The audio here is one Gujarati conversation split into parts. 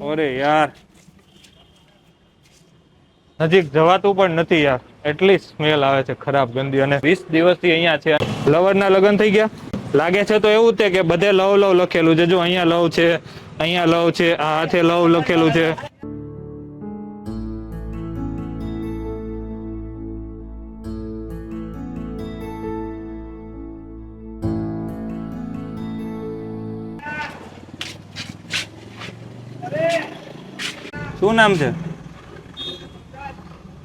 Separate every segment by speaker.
Speaker 1: ઓરે યાર. નજીક જવાતું પણ નથી યાર. એટલી સ્મેલ આવે છે ખરાબ ગંદી અને વીસ દિવસથી અહીંયા છે. લવરના લગ્ન થઈ ગયા. લાગે છે તો એવું તે કે બધે લવ લવ લખેલું છે. જો અહીંયા લવ છે, અહીંયા લવ છે, આ હાથે લવ લખેલું છે. શું નામ છે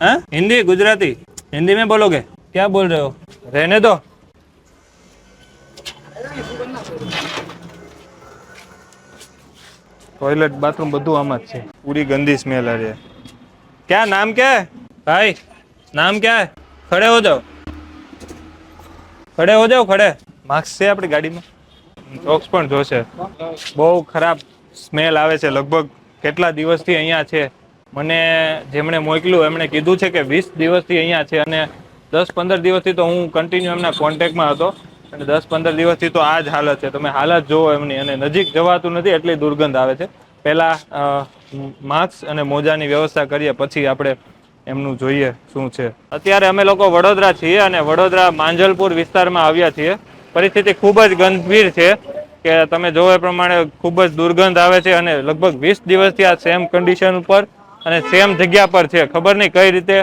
Speaker 1: हाँ हिंदी गुजराती हिंदी में बोलोगे क्या बोल रहे हो रहने दो टॉयलेट बाथरूम બધું આમાં જ છે પૂરી ગંદી સ્મેલ आ रही है क्या नाम क्या है भाई नाम क्या है खड़े हो जाओ ખડે હો જાઓ ખડે માર્ક્સ છે આપણી ગાડીમાં ચોક્સ પણ જોશે બહુ ખરાબ સ્મેલ આવે છે લગભગ કેટલા દિવસથી અહીંયા છે? મને જેમણે મોકલ્યું, એમણે કીધું છે કે વીસ દિવસથી અહીંયા છે અને દસ પંદર દિવસથી તો હું કન્ટિન્યુ એમના કોન્ટેક્ટમાં હતો અને દસ પંદર દિવસથી તો આ જ હાલત છે. તમે હાલત જોવો એમની અને નજીક જવાતું નથી, એટલી દુર્ગંધ આવે છે. પહેલાં માસ્ક અને મોજાની વ્યવસ્થા કરીએ, પછી આપણે એમનું જોઈએ શું છે. અત્યારે અમે લોકો વડોદરા છીએ અને વડોદરા માંજલપુર વિસ્તારમાં આવ્યા છીએ. પરિસ્થિતિ ખૂબ જ ગંભીર છે. કે તમે જો એ પ્રમાણે ખૂબ જ દુર્ગંધ આવે છે અને લગભગ વીસ દિવસથી આ સેમ કન્ડિશન ઉપર અને સેમ જગ્યા પર છે. ખબર નહીં કઈ રીતે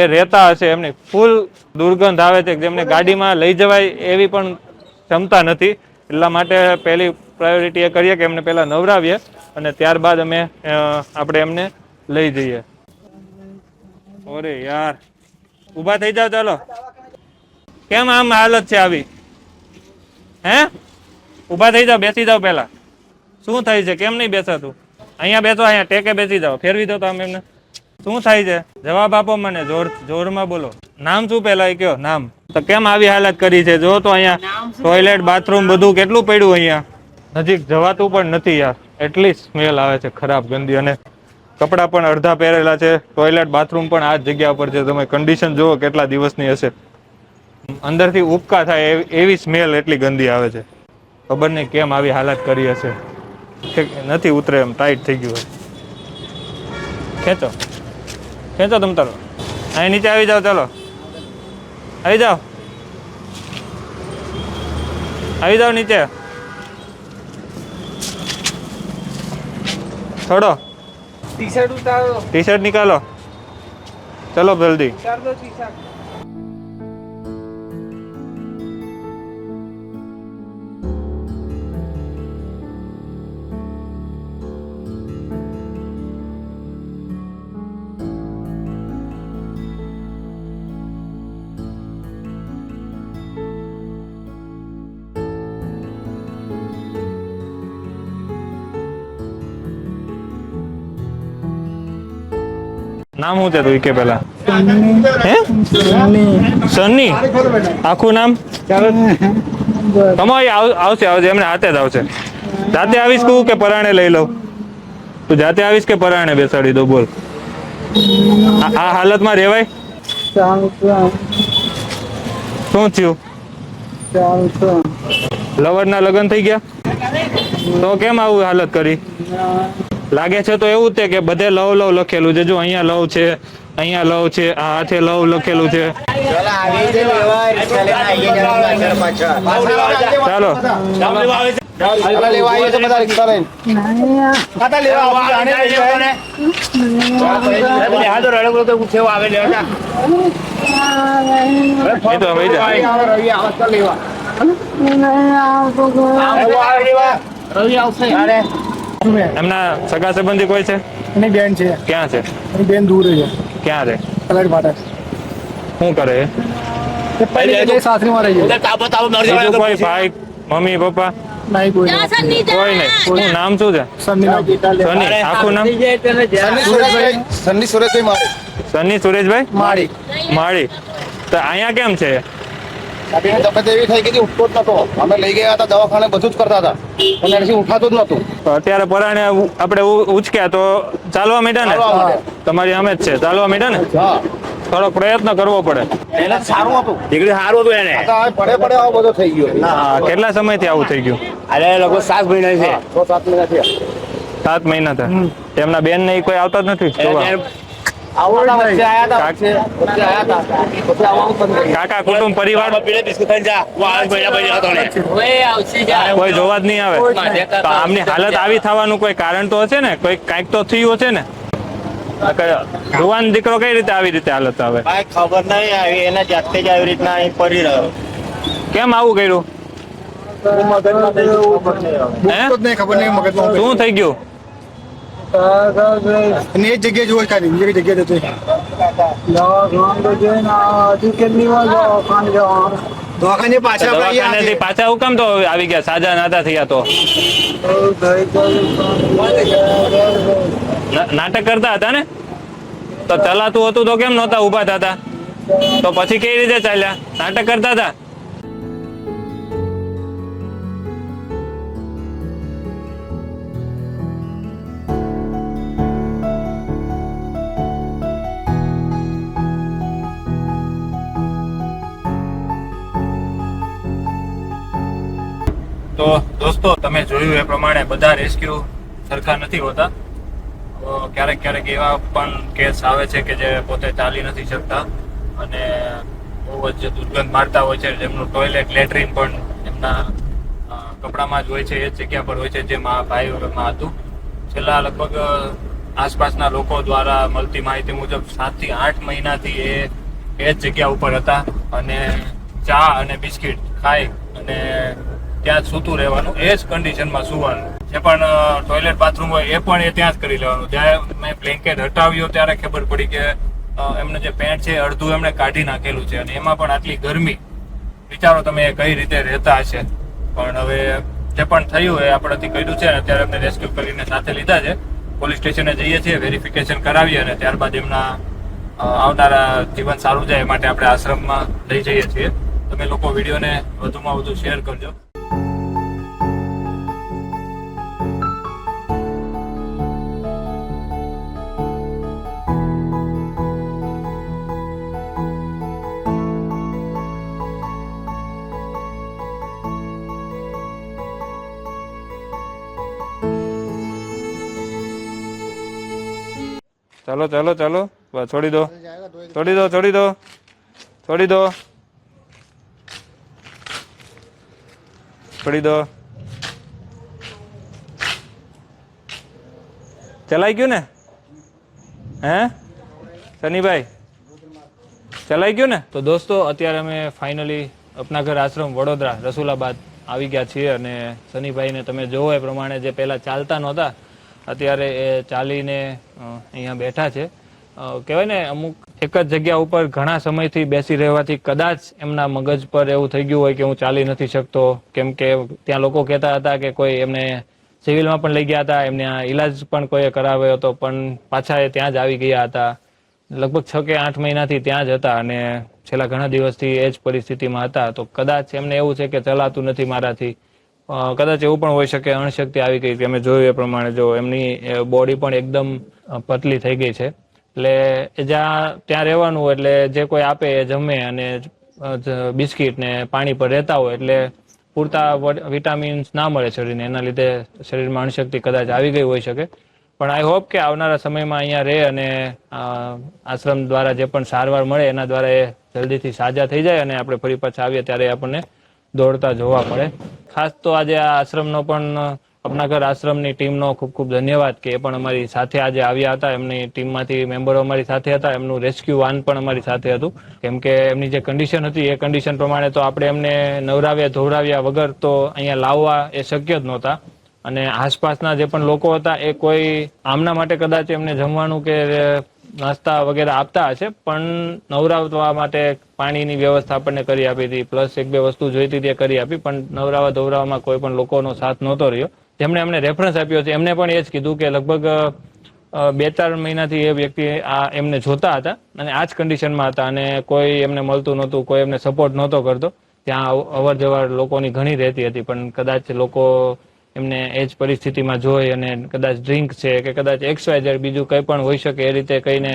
Speaker 1: એ રહેતા હશે. એમની ફૂલ દુર્ગંધ આવે છે. જેમને ગાડીમાં લઈ જવાય એવી પણ ક્ષમતા નથી. એટલા માટે પહેલી પ્રાયોરિટી એ કરીએ કે એમને પહેલાં નવરાવીએ અને ત્યારબાદ અમે આપણે એમને લઈ જઈએ. ઓરે યાર. ઊભા થઈ જાઓ, ચાલો. કેમ આમ હાલત છે આવી? હે? ઊભા થઈ જાઓ બેસી જાવ પહેલાં. શું થાય છે? કેમ નહીં બેસાતું? અહીંયા બેસો અહીંયા ટેકે બેસી જાઓ. ફેરવી દો તમે એમને. શું થાય છે? જવાબ આપો મને જોર જોરમાં બોલો. નામ શું પહેલા એ કયો? નામ. તો કેમ આવી હાલત કરી છે? જો તો અહીંયા ટોયલેટ બાથરૂમ બધું કેટલું પડ્યું અહીંયા? નજીક જવાતું પણ નથી યાર. એટલી સ્મેલ આવે છે ખરાબ ગંદી. અને કપડાં પણ અડધા પહેરેલા છે. ટોયલેટ બાથરૂમ પણ આ જ જગ્યા પર છે. તમે કન્ડિશન જુઓ કેટલા દિવસની હશે. અંદરથી ઉપકા થાય એવી સ્મેલ એટલી ગંદી આવે છે. ખબર નહીં કેમ આવી હાલત કરી હશે? નથી ઉતરે એમ ટાઈટ થઈ ગયું હોય. ખેંચો. ખેંચો તમ તારો. અહીં નીચે આવી જાઓ ચાલો. આવી જાઓ. આવી જાઓ નીચે. છોડો ટી શર્ટ ઉતારો. ટી
Speaker 2: શર્ટ નીકાળો. ચલો જલ્દી.
Speaker 1: નામ શું છે તું કે પેલા હે? સની આખું નામ? તમારી આવશે આવશે, એમને હાથે જ આવશે. જાતે આવીશ કહું કે પરાણે લઈ લઉં? તું જાતે આવીશ કે પરાણે બેસાડી દો બોલ. આ હાલતમાં રેવાય શું થયું? લવરના લગ્ન થઈ ગયા? તો કેમ આવું હાલત કરી? લાગે છે તો એવું તે કે બધે લવ લવ લખેલું છે. જો અહીંયા લવ છે અહીંયા લવ છે આ હાથે લવ લખેલું છે. ચાલો રવિ જા. એમના સગા સંબંધી કોઈ છે?
Speaker 2: એની બેન છે.
Speaker 1: ક્યાં છે?
Speaker 2: એની બેન દૂર છે.
Speaker 1: ક્યાં રહે
Speaker 2: કલર માટે.
Speaker 1: શું કરે એ?
Speaker 2: પહેલી જગ્યાએ સાસરીમાં રહી છે
Speaker 1: બીજું કોઈ ભાઈ મમ્મી પપ્પા?
Speaker 2: નહીં કોઈ નહીં.
Speaker 1: કોઈ નહીં. નામ શું છે? સની આખું નામ?
Speaker 3: સુરેશભાઈ મારે
Speaker 1: સની સુરેશભાઈ
Speaker 2: માળી.
Speaker 1: માળી. તો અહીંયા કેમ છે?
Speaker 3: તબિયત એવી થઈ ગઈ ઉઠતો જ નતો. અમે લઈ ગયા હતા દવાખાને બધું જ કરતા હતા. પણ એનાથી ઉઠાતું જ નતું
Speaker 1: અત્યારે પરાણે આપણે ઉચક્યા તો ચાલવા માંડ્યા ને? તમારી અમે જ છે. ચાલવા માંડ્યા ને?
Speaker 3: હા.
Speaker 1: થોડો પ્રયત્ન કરવો પડે.
Speaker 3: એને સારું હતું.
Speaker 4: દીકરી સારું હતું એને.
Speaker 3: આ તો હવે પડે પડે આવો બધો થઈ ગયો.
Speaker 1: હા કેટલા સમયથી આવું થઈ ગયું?
Speaker 4: અરે લગભગ સાત મહિના છે
Speaker 3: સાત મહિના થયા.
Speaker 1: સાત મહિના થયા. તેમના બેન ને કોઈ આવતા જ નથી કાકા. કુટુંબ પરિવાર? કોઈ જોવા જ. નહીં આવે. તો આમની હાલત આવી થવાનું કોઈ કારણ તો હશે ને? કોઈ કાંઈક તો થયું હશે ને? જુવાન દીકરો કઈ રીતે આવી રીતે હાલત આવે?
Speaker 4: ખબર નહીં આવી એને જાતે જ આવી રીતના અહીં પડી રહ્યો.
Speaker 1: કેમ આવું કર્યું? શું થઈ ગયું?
Speaker 2: અને એ જગ્યાએ જોવો ખાલી બીજી જગ્યાએ જતો દવાખાને પાછા
Speaker 1: દવાખાનેથી પાછા હું કેમ તો આવી ગયા? સાજા નાતા થયા તો. નાટક કરતા હતા ને? તો ચલાતું હતું તો કેમ નહોતા ઊભા થતા? તો પછી કેવી રીતે ચાલ્યા? નાટક કરતા હતા? તો દોસ્તો, તમે જોયું એ પ્રમાણે બધા રેસ્ક્યુ સરખા નથી હોતા. ક્યારેક ક્યારેક એવા પણ કેસ આવે છે કે જે પોતે ચાલી નથી શકતા અને બહુ જ દુર્ગંધ મારતા હોય છે. જેમનું ટોયલેટ લેટ્રિન પણ એમના કપડામાં જ હોય છે, એ જ જગ્યા પર હોય છે, જે આ ભાઈમાં હતું. છેલ્લા લગભગ આસપાસના લોકો દ્વારા મળતી માહિતી મુજબ સાતથી આઠ મહિનાથી એ એ જ જગ્યા ઉપર હતા અને ચા અને બિસ્કિટ ખાઈ અને ત્યાં જ સૂતું રહેવાનું, એ જ કન્ડિશનમાં સૂવાનું. જે પણ ટોયલેટ બાથરૂમ હોય, એ પણ એ ત્યાં જ કરી લેવાનું. જ્યારે મેં બ્લેન્કેટ હટાવ્યો ત્યારે ખબર પડી કે એમને જે પેન્ટ છે અડધું એમણે કાઢી નાખેલું છે. અને એમાં પણ આટલી ગરમી. વિચારો તમે એ કઈ રીતે રહેતા હશે. પણ હવે જે પણ થયું એ આપણાથી કર્યું છે. અત્યારે અમને રેસ્ક્યુ કરીને સાથે લીધા છે. પોલીસ સ્ટેશને જઈએ છીએ વેરિફિકેશન કરાવીએ અને ત્યારબાદ એમના આવનારા જીવન સારું જાય માટે આપણે આશ્રમમાં લઈ જઈએ છીએ. તમે લોકો વિડીયોને વધુમાં વધુ શેર કરજો. ચલો, ચાલો ચાલો. બસ, છોડી દો. છોડી દો છોડી દો. છોડી દો. છોડી દો. ચલાઈ ગયું ને? હે? સનીભાઈ, ચલાઈ ગયું ને? તો દોસ્તો, અત્યારે અમે ફાઇનલી અપના ઘર આશ્રમ વડોદરા રસુલાબાદ આવી ગયા છીએ અને સનીભાઈને તમે જોવો એ પ્રમાણે જે પહેલાં ચાલતા નહોતા અત્યારે એ ચાલીને અહીંયા બેઠા છે. કહેવાય ને, અમુક એક જ જગ્યા ઉપર ઘણા સમયથી બેસી રહેવાથી કદાચ એમના મગજ પર એવું થઈ ગયું હોય કે હું ચાલી નથી શકતો. કેમ કે ત્યાં લોકો કહેતા હતા કે કોઈ એમને સિવિલમાં પણ લઈ ગયા હતા, એમને ઈલાજ પણ કોઈએ કરાવ્યો હતો, પણ પાછા એ ત્યાં જ આવી ગયા હતા. લગભગ છ કે આઠ મહિનાથી ત્યાં જ હતા અને છેલ્લા ઘણા દિવસથી એ જ પરિસ્થિતિમાં હતા. તો કદાચ એમને એવું છે કે ચલાતું નથી મારાથી. કદાચ એવું પણ હોઈ શકે, અણશક્તિ આવી ગઈ કે અમે જોયું એ પ્રમાણે જો એમની બોડી પણ એકદમ પતલી થઈ ગઈ છે. એટલે જ્યાં, ત્યાં રહેવાનું હોય એટલે જે કોઈ આપે એ જમે અને બિસ્કિટ ને પાણી પર રહેતા હોય એટલે પૂરતા વિટામિન્સ ના મળે શરીરને. એના લીધે શરીરમાં અણશક્તિ કદાચ આવી ગઈ હોઈ શકે. પણ આઈ હોપ કે આવનારા સમયમાં અહીંયા રહે અને આશ્રમ દ્વારા જે પણ સારવાર મળે એના દ્વારા એ જલ્દીથી સાજા થઈ જાય અને આપણે ફરી પાછા આવીએ ત્યારે આપણને દોડતા જોવા મળે. ખાસ તો આજે આ આશ્રમનો પણ અપના આશ્રમની ટીમનો ખૂબ ખૂબ ધન્યવાદ કે એ પણ અમારી સાથે આજે આવ્યા હતા. એમની ટીમમાંથી મેમ્બરો અમારી સાથે હતા. એમનું રેસ્ક્યુ વાન પણ અમારી સાથે હતું. કેમ કે એમની જે કન્ડિશન હતી, એ કન્ડિશન પ્રમાણે તો આપણે એમને નવરાવ્યા, ધોવરાવ્યા વગર તો અહીંયા લાવવા એ શક્ય જ નહોતા. અને આસપાસના જે પણ લોકો હતા, એ કોઈ આમના માટે કદાચ એમને જમવાનું કે નાસ્તા વગેરે આપતા હશે, પણ નવરાવવા માટે પાણીની વ્યવસ્થા આપણને કરી આપી હતી. પ્લસ એક બે વસ્તુ જોઈતી તે કરી આપી, પણ નવરાવા ધોવરાવામાં કોઈ પણ લોકોનો સાથ નહોતો રહ્યો. જેમણે અમને રેફરન્સ આપ્યો છે એમને પણ એ જ કીધું કે લગભગ બે ચાર મહિનાથી એ વ્યક્તિ આ એમને જોતા હતા અને આ જ કન્ડિશનમાં હતા અને કોઈ એમને મળતું નહોતું, કોઈ એમને સપોર્ટ નહોતો કરતો. ત્યાં અવ- અવર જવર લોકોની ઘણી રહેતી હતી, પણ કદાચ લોકો એમને એ જ પરિસ્થિતિમાં જોઈ અને કદાચ ડ્રિંક છે કે કદાચ એક્સ વાય બીજું કંઈ પણ હોઈ શકે એ રીતે કહીને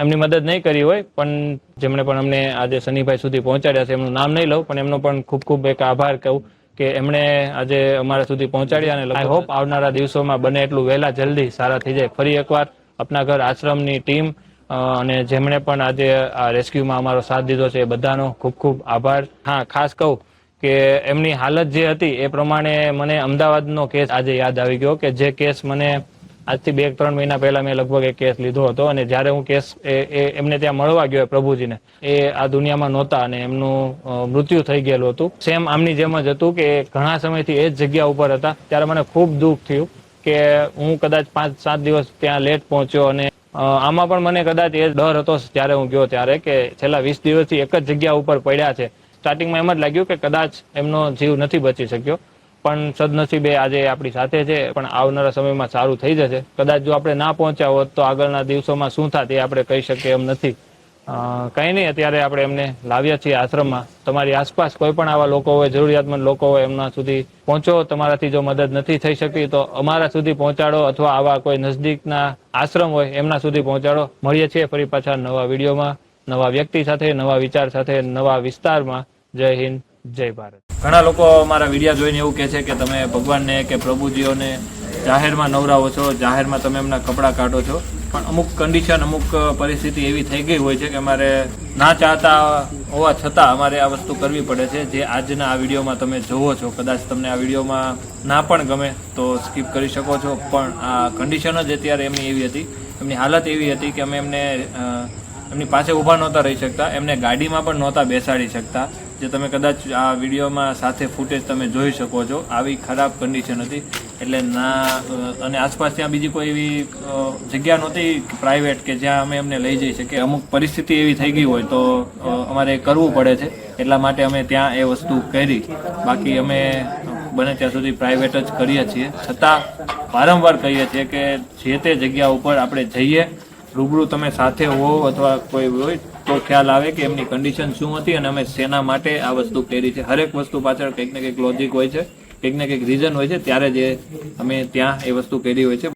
Speaker 1: એમની મદદ નહીં કરી હોય, પણ જેમણે પણ અમને આજે શનિભાઈ સુધી પહોંચાડ્યા છે, એમનું નામ નહીં લઉં, પણ એમનો પણ ખૂબ ખૂબ એક આભાર કહું કે એમણે આજે અમારા સુધી પહોંચાડ્યા અને આઈ હોપ આવનારા દિવસોમાં બને એટલું વહેલા જલ્દી સારા થઈ જાય. ફરી એકવાર અપના ઘર આશ્રમની ટીમ અને જેમણે પણ આજે આ રેસ્ક્યુમાં અમારો સાથ દીધો છે એ બધાનો ખૂબ ખૂબ આભાર. હા, ખાસ કહું કે એમની હાલત જે હતી એ પ્રમાણે મને અમદાવાદનો કેસ આજે યાદ આવી ગયો કે જે કેસ મને આજથી બે, ત્રણ મહિના પહેલા મેં લગભગ એ કેસ લીધો હતો અને જ્યારે હું કેસ એમને ત્યાં મળવા ગયો પ્રભુજીને, એ આ દુનિયામાં નહોતા અને એમનું મૃત્યુ થઈ ગયેલું હતું. સેમ આમની જેમ જ હતું કે ઘણા સમયથી એ જ જગ્યા ઉપર હતા. ત્યારે મને ખૂબ દુઃખ થયું કે હું કદાચ પાંચ, સાત દિવસ ત્યાં લેટ પહોંચ્યો અને આમાં પણ મને કદાચ એ ડર હતો ત્યારે હું ગયો ત્યારે કે છેલ્લા વીસ દિવસથી એક જ જગ્યા ઉપર પડ્યા છે. સ્ટાર્ટિંગમાં એમ જ લાગ્યું કે કદાચ એમનો જીવ નથી બચી શક્યો. પણ સદનસીબે આજે આપણી સાથે છે, પણ આવનારા સમયમાં સારું થઈ જશે. કદાચ જો આપણે ના પહોંચ્યા હોત તો આગળના દિવસોમાં શું થાત એ આપણે કહી શકીએ એમ નથી. કંઈ નહીં, અત્યારે આપણે એમને લાવ્યા છીએ આશ્રમમાં. તમારી આસપાસ કોઈ પણ આવા લોકો હોય, જરૂરિયાતમંદ લોકો હોય, એમના સુધી પહોંચો. તમારાથી જો મદદ નથી થઈ શકી તો અમારા સુધી પહોંચાડો અથવા આવા કોઈ નજદીકના આશ્રમ હોય, એમના સુધી પહોંચાડો. મળીએ છીએ ફરી પાછા નવા વિડીયોમાં, નવા વ્યક્તિ સાથે, નવા વિચાર સાથે, નવા વિસ્તારમાં. જય હિન્દ, જય ભારત. ઘણા લોકો મારા વિડીયા જોઈને એવું કહે છે કે તમે ભગવાનને કે પ્રભુજીઓને જાહેરમાં નવરાવો છો, જાહેરમાં તમે એમના કપડાં કાઢો છો. પણ અમુક કન્ડિશન અમુક પરિસ્થિતિ એવી થઈ ગઈ હોય છે કે અમારે ના ચાહતા હોવા છતાં અમારે આ વસ્તુ કરવી પડે છે. જે આજના આ વિડીયોમાં તમે જોવો છો, કદાચ તમને આ વિડીયોમાં ના પણ ગમે તો સ્કીપ કરી શકો છો. પણ આ કન્ડિશન જ અત્યારે એમની એવી હતી. એમની હાલત એવી હતી કે અમે એમને એમની પાસે ઊભા નહોતા રહી શકતા. એમને ગાડીમાં પણ નહોતા બેસાડી શકતા. જે તમે કદાચ આ વિડીયોમાં સાથે ફૂટેજ તમે જોઈ શકો છો, આવી ખરાબ કન્ડિશન હતી. એટલે ના અને આસપાસ ત્યાં બીજી કોઈ એવી જગ્યા નહોતી પ્રાઇવેટ કે જ્યાં અમે એમને લઈ જઈ શકીએ. અમુક પરિસ્થિતિ એવી થઈ ગઈ હોય તો અમારે કરવું પડે છે. એટલા માટે અમે ત્યાં એ વસ્તુ કરી. બાકી અમે બને ત્યાં સુધી પ્રાઇવેટ જ કરીએ છીએ. છતાં વારંવાર કહીએ છીએ કે જે તે જગ્યા ઉપર આપણે જઈએ, રૂબરૂ તમે સાથે હોવ અથવા કોઈ હોય તો ખ્યાલ આવે કે એમની કન્ડિશન શું હતી અને અમે શેના માટે આ વસ્તુ કરી છે. હરેક વસ્તુ પાછળ કંઈક ને કંઈક લોજિક હોય છે, કંઈક ને કંઈક રીઝન હોય છે, ત્યારે જે અમે ત્યાં એ વસ્તુ કરી હોય છે.